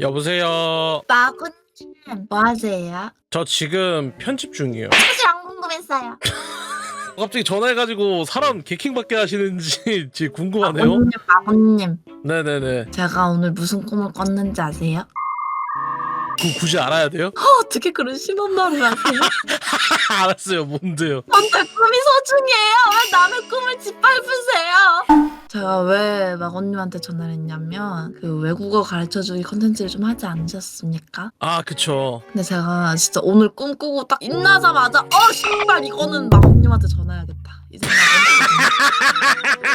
여보세요. 마구님 뭐 하세요? 저 지금 편집 중이에요. 사실 안 궁금했어요. 갑자기 전화해가지고 사람 개킹받게 하시는지 지금 궁금하네요. 마구님 네네네. 제가 오늘 무슨 꿈을 꿨는지 아세요? 그 굳이 알아야 돼요? 어떻게 그런 심한 말을 하세요? 알았어요. 뭔데요? 전제 꿈이 소중해요. 왜 남의 꿈을 짓밟으세요? 제가 왜 마구님한테 전화를 했냐면 그 외국어 가르쳐주기 컨텐츠를 좀 하지 않으셨습니까? 아 그쵸. 근데 제가 진짜 오늘 꿈꾸고 딱 일어나자마자 어 신발 이거는 마구님한테 전화해야겠다 이 생각을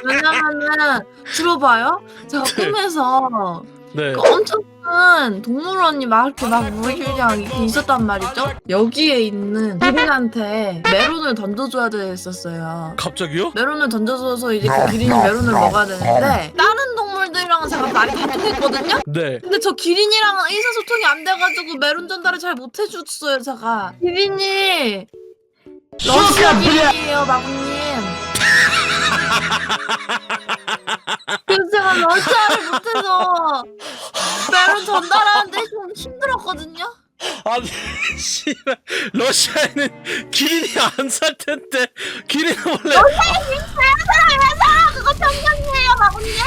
왜냐면은 들어봐요 제가 네. 꿈에서 네. 그 엄청 큰 동물원이 막 이렇게 막 이렇게 있었단 말이죠? 여기에 있는 기린한테 메론을 던져줘야 됐었어요. 갑자기요? 메론을 던져줘서 이제 그 기린이 메론을 먹어야 되는데 다른 동물들이랑은 제가 말이 다 통했거든요? 네. 근데 저 기린이랑은 의사소통이 안 돼가지고 메론 전달을 잘 못 해줬어요 제가. 기린이! 러시아 기린이에요 마구님 그래서 제가 러시아를 못해서 메론 전달하는데 좀 힘들었거든요? 아니 씨발. 러시아에는 기린이 안 살 텐데. 기린 원래 아 그거 평균이에요 마구님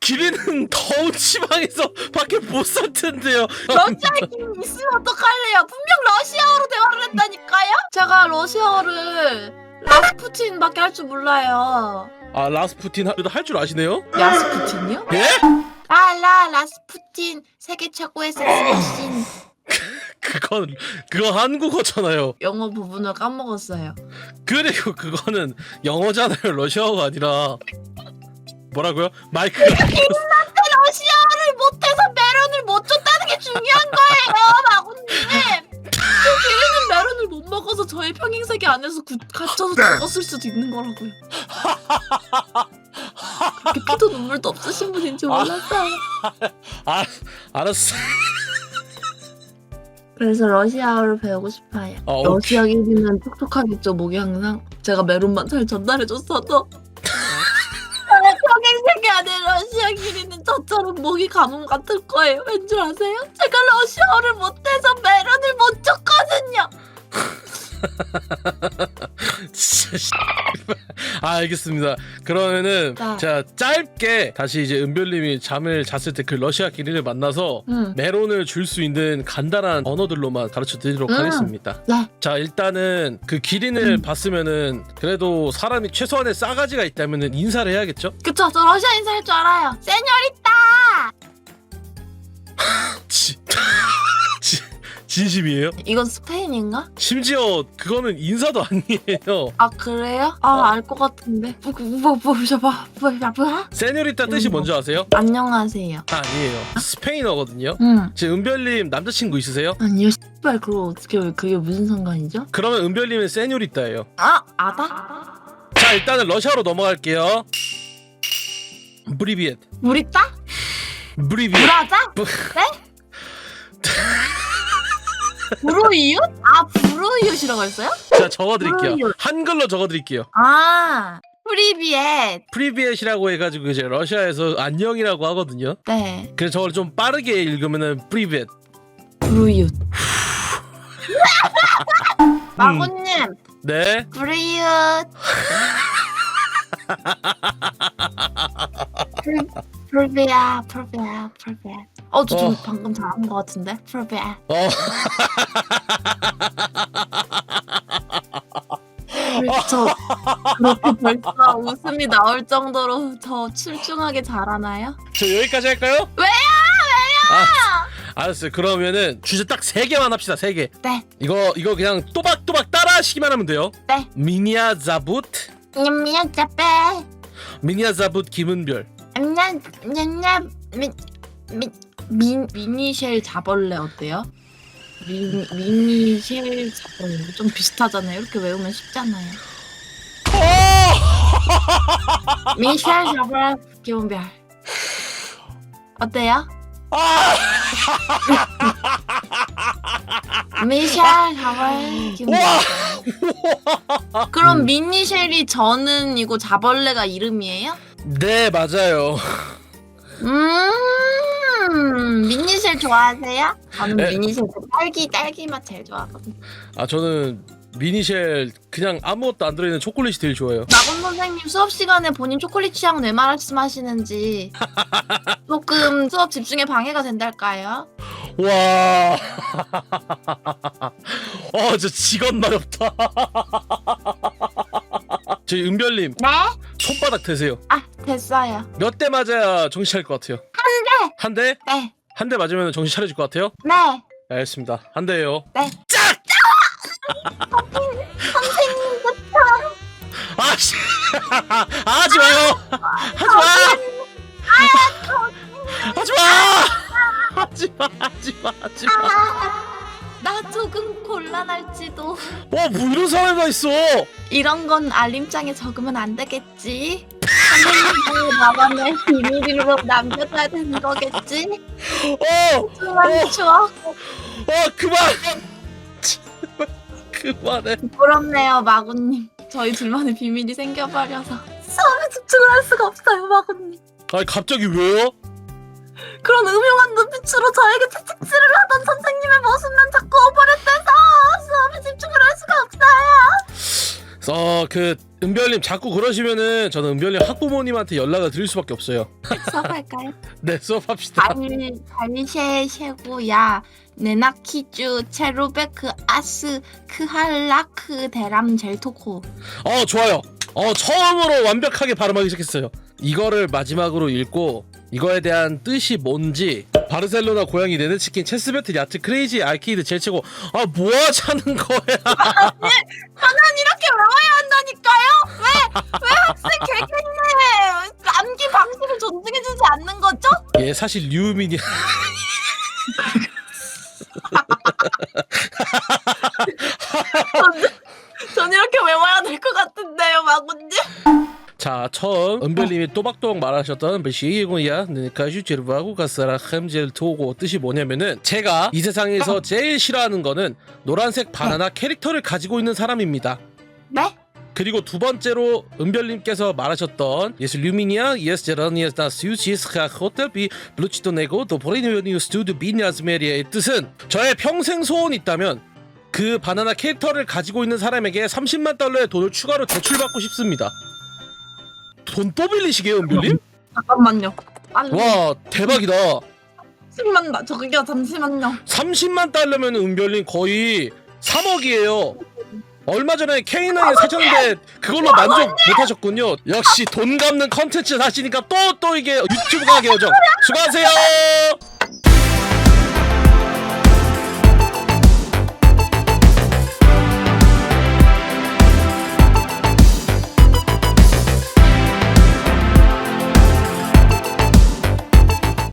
기린은 더운 지방에서 밖에 못 살 텐데요. 러시아에 기린 있으면 어떡할래요? 분명 러시아어로 대화를 했다니까요? 제가 러시아어를 라스푸틴밖에 할 줄 몰라요 아 라스푸틴 할 줄 아시네요? 라스푸틴이요? 예? 라라 라스푸틴 세계 최고의 섹스머신 그건 그거 한국어잖아요. 영어 부분을 까먹었어요 그리고 그거는 영어잖아요. 러시아어가 아니라 뭐라고요? 마이크가 러시아어를 못해서 메론을 못 줬다는 게 중요한 거예요 마구님 그 기린은 메론을 못 먹어서 저의 평행세계 안에서 구, 갇혀서 죽었을 수도 있는 거라고요 그렇게 피도 눈물도 없으신 분인지 몰랐어요 아 알았어. 그래서 러시아어를 배우고 싶어요 아, 오케이. 러시아 기린은 촉촉하겠죠 목이 항상 제가 메론만 잘 전달해줬어도 저의 평행 세계 안에 러시아 기린은 저처럼 목이 가뭄 같을 거예요 왠 줄 아세요? 제가 러시아어를 못해서 메론을 못 줬거든요 진짜 씨. 아 알겠습니다. 그러면은 네. 제가 짧게 다시 이제 은별님이 잠을 잤을 때 그 러시아 기린을 만나서 응. 메론을 줄 수 있는 간단한 언어들로만 가르쳐 드리도록 음. 하겠습니다. 네. 자 일단은 그 기린을 봤으면은 그래도 사람이 최소한의 싸가지가 있다면은 인사를 해야겠죠? 그쵸 저 러시아 인사 할 줄 알아요 세뇨리따 지, 지, 진심이에요? 이건 스페인인가? 심지어 그거는 인사도 아니에요. 아 그래요? 아 알 것 같은데 뭐뭐뭐뭐뭐 뭐야 세뇨리타 뜻이 음. 뭔지 아세요? 안녕하세요 아, 아니에요. 스페인어거든요. 응 제 은별님 남자친구 있으세요? 아니요 씨발 그거 어떻게 그게 무슨 상관이죠? 그러면 은별님은 세뇨리타예요. 아 아다? 자 일단은 러시아로 넘어갈게요. 브리비엣. 우리 따? 브리비엣. 브라자? 부- 네? 브로이웃? 아 브로이웃이라고 했어요? 자 적어드릴게요. 한글로 적어드릴게요. 아 프리비엣 프리비엣이라고 해가지고 이제 러시아에서 안녕이라고 하거든요. 네 그래서 저걸 좀 빠르게 읽으면은 프리비엣. 브로이웃 마구님 네. 브리웃 프리비아 프리비아 프리비아 어 저 좀 어. 방금 잘한 것 같은데 프리비아 어. 저 그렇게 벌써 웃음이 나올 정도로 저 출중하게 잘하나요? 저 여기까지 할까요? 왜요? 아, 알았어요. 그러면은 주제 딱 세 개만 합시다. 세 개. 네. 이거 이거 그냥 또박또박 따라하시기만 하면 돼요. 네. 미니아 자부트, 냠냠 짜빼 미니아 자부트 김은별. 냠냠 냠냠 미 미 미니쉘 자벌레 어때요? 미, 미니쉘 자벌레 좀 비슷하잖아요. 이렇게 외우면 쉽잖아요. 미니쉘 자벌레 기운별 어때요? 아! 미니쉘 자벌레 기운별 그럼 미니쉘이 저는 이고 자벌레가 이름이에요? 네 맞아요. 음 좋아하세요? 저는 네. 미니쉘 딸기 딸기 맛 제일 좋아하거든요. 아 저는 미니쉘 그냥 아무것도 안 들어있는 초콜릿이 제일 좋아요. 나곤 선생님 수업 시간에 본인 초콜릿 취향 왜 말씀하시는지 조금 수업 집중에 방해가 된달까요? 와. 어, 저 직원 마렵다. 저희 은별님 네? 손바닥 대세요. 아 됐어요. 몇 대 맞아야 정신 차릴 것 같아요? 한 대. 한 대? 네. 한 대 맞으면 정신 차려질 것 같아요? 네. 알겠습니다. 한 대요. 네. 짝! 선생님부터 아, 씨. 하지 마요. 하지 마. 하지 마. 하지 마. 하지 마. 하지 마. 아, 나 조금 곤란할지도. 어, 뭐 이런 사람이 다 있어. 이런 건 알림장에 적으면 안 되겠지. 나만의 비밀로 남겨둬야 되는 거겠지. 어, 그만 추억. 어, 그만. 제발 그만해. 부럽네요, 마구님. 저희 둘만의 비밀이 생겨버려서 수업에 집중을 할 수가 없어요, 마구님. 아니 갑자기 왜요? 그런 음흉한 눈빛으로 저에게 채찍질을 하던 선생님의 모습만 자꾸 오버랩돼서 수업에 집중을 할 수가 없어요. 어, 그 은별님 자꾸 그러시면은 저는 은별님 학부모님한테 연락을 드릴 수밖에 없어요. 수업할까요? 네, 수업합시다. 달, 달리쉐 쉐고야 네나키주 체루베크 아스 크할라크 데람 젤토코 어, 좋아요. 어, 처음으로 완벽하게 발음하기 시작했어요. 이거를 마지막으로 읽고 이거에 대한 뜻이 뭔지 바르셀로나 고양이 네네치킨 체스배트 야트 크레이지 아케이드 제치고 아 뭐하자는 거야 학생 개겠네 암기 방식을 존중해주지 않는 거죠? 얘 사실 류민이 저는, 전 이렇게 외워야 될 것 같은데요 마군님 자 처음 은별님이 또박또박 말하셨던 베시이고야 가슈제르바고 가스라 햄젤 토고 뜻이 뭐냐면은 제가 이 세상에서 제일 싫어하는 거는 노란색 바나나 캐릭터를 가지고 있는 사람입니다 네? 그리고 두 번째로 은별님께서 말하셨던 예스 류미니아 예스 제라니아스 나 스유시스 카 호텔비 또 보리니오니우 스튜드 비냐스메리의 뜻은 저의 평생 소원이 있다면 그 바나나 캐릭터를 가지고 있는 사람에게 30만 달러의 돈을 추가로 대출받고 싶습니다. 돈 또 빌리시게요, 은별님? 잠깐만요 빨리 와 대박이다. 10만 나 저기요 잠시만요 30만 달러면 은별님 거의 3억이에요. 얼마 전에 K9에 사셨는데 그걸로 만족 못하셨군요. 역시 돈 갚는 컨텐츠 사시니까 또 또 이게 유튜브 가게 오죠. 수고하세요.